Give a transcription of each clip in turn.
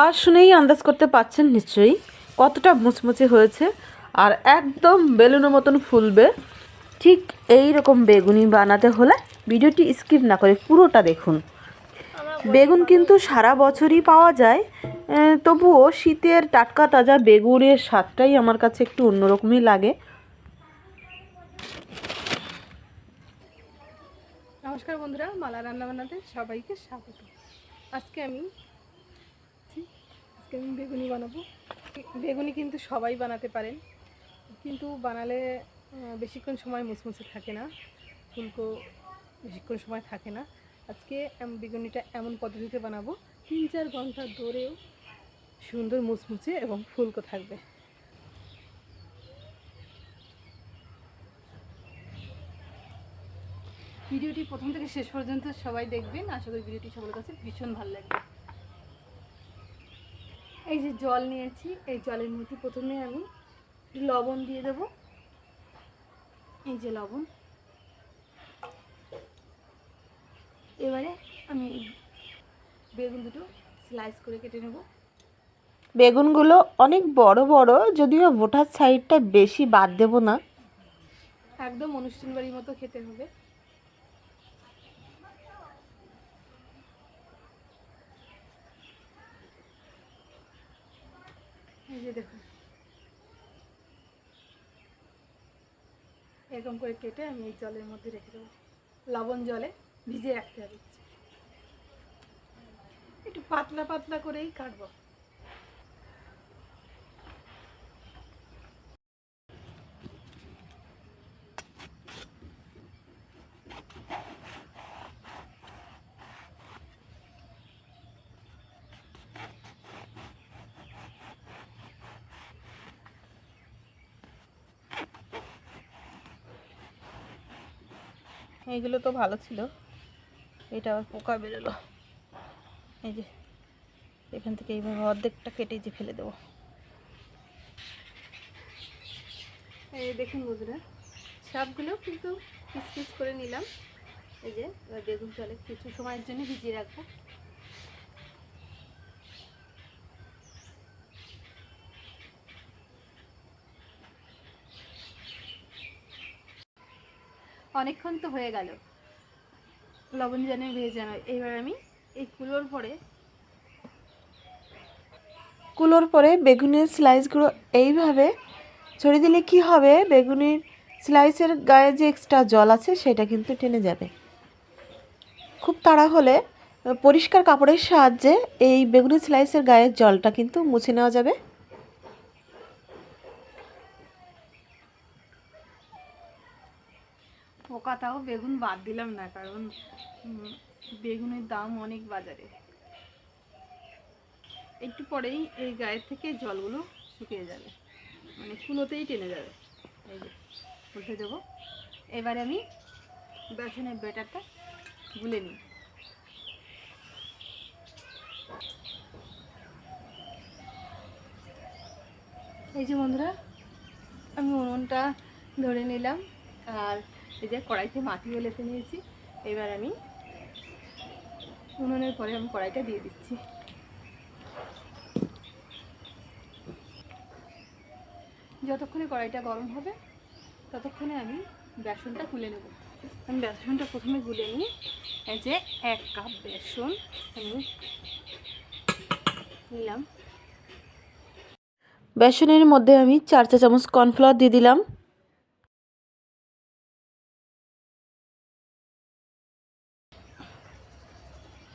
আর শুনেই আন্দাজ করতে পাচ্ছেন নিশ্চয়ই কতটা মুচমুচে হয়েছে আর একদম বেলুনের মতন ফুলবে। ঠিক এই রকম বেগুনি বানাতে হলে ভিডিওটি স্কিপ না করে পুরোটা দেখুন। বেগুন কিন্তু সারা বছরই পাওয়া যায়। তবুও শীতের টাটকা তাজা বেগুনের স্বাদটাই আমার কাছে একটু অন্যরকমই লাগে। নমস্কার বন্ধুরা, মালা রান্না বান্নাতে সবাইকে স্বাগত। আজকে আমি আজকে আমি বেগুনি বানাবো। বেগুনি কিন্তু সবাই বানাতে পারেন। কিন্তু বানালে বেশিক্ষণ সময় মুচমুচে থাকে না। ফুলকো বেশিক্ষণ সময় থাকে না। আজকে বেগুনিটা এমন পদ্ধতিতে বানাবো। তিন চার ঘণ্টা ধরেও সুন্দর মুচমুচে এবং ফুলকো থাকবে। ভিডিওটি প্রথম থেকে শেষ পর্যন্ত সবাই দেখবেন। আশা করি ভিডিওটি সবার কাছে ভীষণ ভালো লাগবে। এই যে জল নিয়েছি এই জলের মধ্যে প্রথমে আমি একটু লবণ দিয়ে দেব। এই যে লবণ। এবারে আমি বেগুন দুটো স্লাইস করে কেটে নেব। বেগুনগুলো অনেক বড় বড় যদিও ভোটার সাইডটা বেশি বাদ দেব না। একদম অনুষ্ঠান বাড়ির মতো খেতে হবে। দেখুন। এরকম করে কেটে আমি এই জলের মধ্যে রেখে দেবো। লবণ জলে ভিজিয়ে রাখতে হবে। একটু পাতলা পাতলা করেই কাটবো। এইগুলো তো ভালো ছিল। এটা আবার পোকা বেরোলো। এই যে, এখান থেকে এইভাবে অর্ধেকটা কেটে যে ফেলে দেবো। এই দেখুন বন্ধুরা, সবগুলো কিন্তু পিস পিস করে নিলাম। এই যে, এবার বেগুন জলে কিছু সময়ের জন্য ভিজিয়ে রাখব। অনেকক্ষণ তো হয়ে গেল। লবণ জানে ভেজানো এইবার আমি এই কুলোর পরে কুলোর পরে বেগুনের স্লাইসগুলো এইভাবে ছড়িয়ে দিলে কি হবে? বেগুনের স্লাইসের গায়ে যে এক্সট্রা জল আছে, সেটা কিন্তু টেনে যাবে। খুব তাড়া হলে পরিষ্কার কাপড়ের সাহায্যে এই বেগুনের স্লাইসের গায়ের জলটা কিন্তু মুছে নেওয়া যাবে। পোকাটাও বেগুন বাদ দিলাম না, কারণ বেগুনের দাম অনেক বাজারে। একটু পরেই এই গায়ের থেকে জলগুলো শুকিয়ে যাবে। মানে কুলোতেই টেনে যাবে। এই যে, উল্টে দেবো। এবারে আমি বেসনের ব্যাটারটা গুলে নিই। এই যে বন্ধুরা, আমি উনুনটা ধরে নিলাম। আর এই যে কড়াইতে মাটিও লেপে নিয়েছি। এবার আমি উনুনের পরে আমি কড়াইটা দিয়ে দিচ্ছি। যতক্ষণে কড়াইটা গরম হবে, ততক্ষণে আমি বেসনটা গুলে নেব। আমি বেসনটা প্রথমে গুলে নিয়ে এই যে এক কাপ বেসন আমি নিলাম। বেসনের মধ্যে আমি চার চা চামচ কর্নফ্লাওয়ার দিয়ে দিলাম।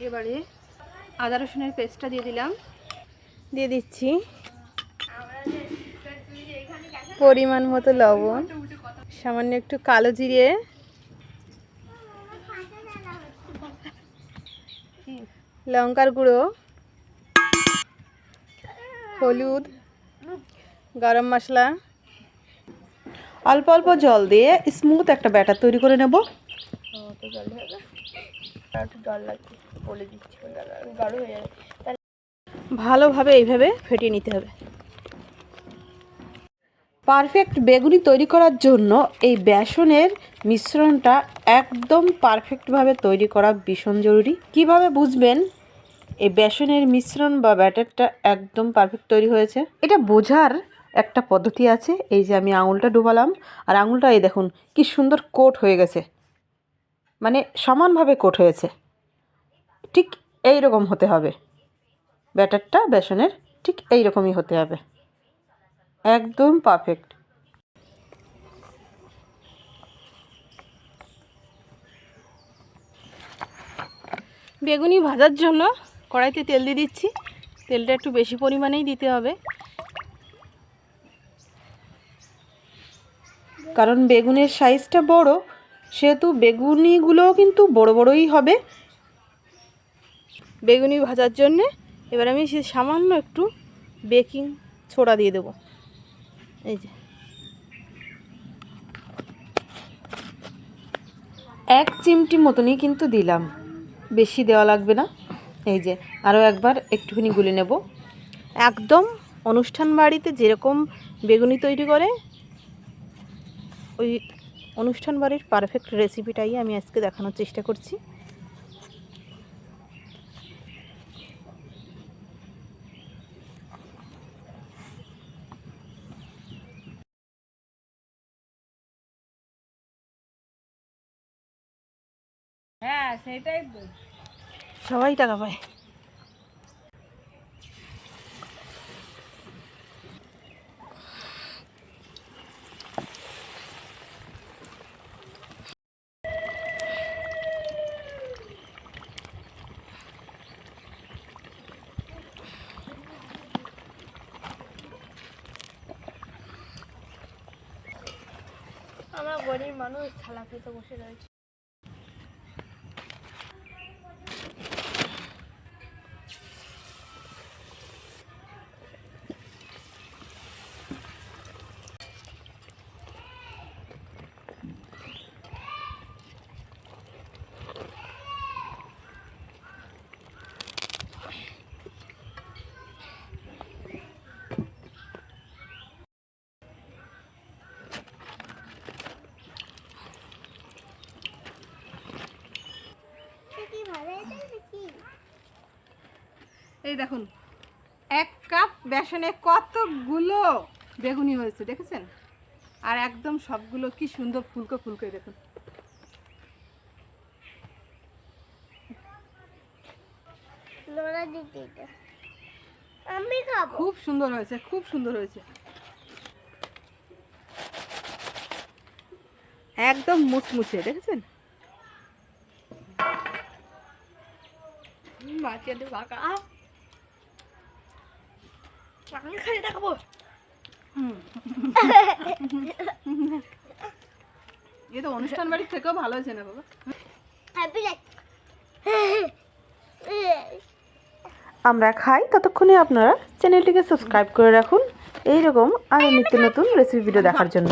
এবারে আদা রসুনের পেস্টটা দিয়ে দিলাম। দিয়ে দিচ্ছি পরিমাণ মতো লবণ, সামান্য একটু কালো জিরে। লঙ্কার গুঁড়ো, হলুদ, গরম মশলা। অল্প অল্প জল দিয়ে স্মুথ একটা ব্যাটার তৈরি করে নেব। একটু জল লাগবে। বলে দিচ্ছি গাঢ় হয়ে যাবে। তাহলে ভালোভাবে এইভাবে ফেটিয়ে নিতে হবে। পারফেক্ট বেগুনি তৈরি করার জন্য এই বেসনের মিশ্রণটা একদম পারফেক্টভাবে তৈরি করা ভীষণ জরুরি। কীভাবে বুঝবেন? এই বেসনের মিশ্রণ বা ব্যাটারটা একদম পারফেক্ট তৈরি হয়েছে। এটা বোঝার একটা পদ্ধতি আছে। এই যে আমি আঙুলটা ডুবালাম, আর আঙুলটা এই দেখুন, কি সুন্দর কোট হয়ে গেছে। মানে সমানভাবে কোট হয়েছে। ঠিক এই রকম হতে হবে। ব্যাটারটা বেসনের ঠিক এই রকমই হতে হবে। একদম পারফেক্ট বেগুনি ভাজার জন্য কড়াইতে তেল দিয়ে দিচ্ছি। তেলটা একটু বেশি পরিমাণেই দিতে হবে। কারণ বেগুনের সাইজটা বড়, সেহেতু বেগুনিগুলোও কিন্তু বড় বড়ই হবে। বেগুনি ভাজার জন্যে এবার আমি সে সামান্য একটু বেকিং ছোড়া দিয়ে দেবো। এই যে। এক চিমটি মতনই কিন্তু দিলাম। বেশি দেওয়া লাগবে না। এই যে, আরও একবার একটুখানি গুলে নেব। একদম অনুষ্ঠান বাড়িতে যেরকম বেগুনি তৈরি করে, ওই অনুষ্ঠান বাড়ির পারফেক্ট রেসিপিটাই আমি আজকে দেখানোর চেষ্টা করছি। হ্যাঁ সেটাই তো। সবাই টাকা পায়। আমরা গরিব মানুষ থালা খেতে বসে রয়েছি। এই দেখুন এক কাপ বেসনে কতগুলো বেগুনি হয়েছে দেখেছেন? আর একদম সবগুলো কি সুন্দর ফুলকো ফুলকো দেখুন। খাব। খুব সুন্দর হয়েছে খুব সুন্দর হয়েছে। একদম মুচমুচে দেখেছেন? মাছের ফাঁকা আমি খালি দেখাবো এ তো অনুষ্ঠান বাড়ির থেকেও ভালো হয়েছে না বাবা আমরা খাই ততক্ষণে আপনারা চ্যানেলটিকে সাবস্ক্রাইব করে রাখুন। এইরকম আরও নিত্য নতুন রেসিপি ভিডিও দেখার জন্য।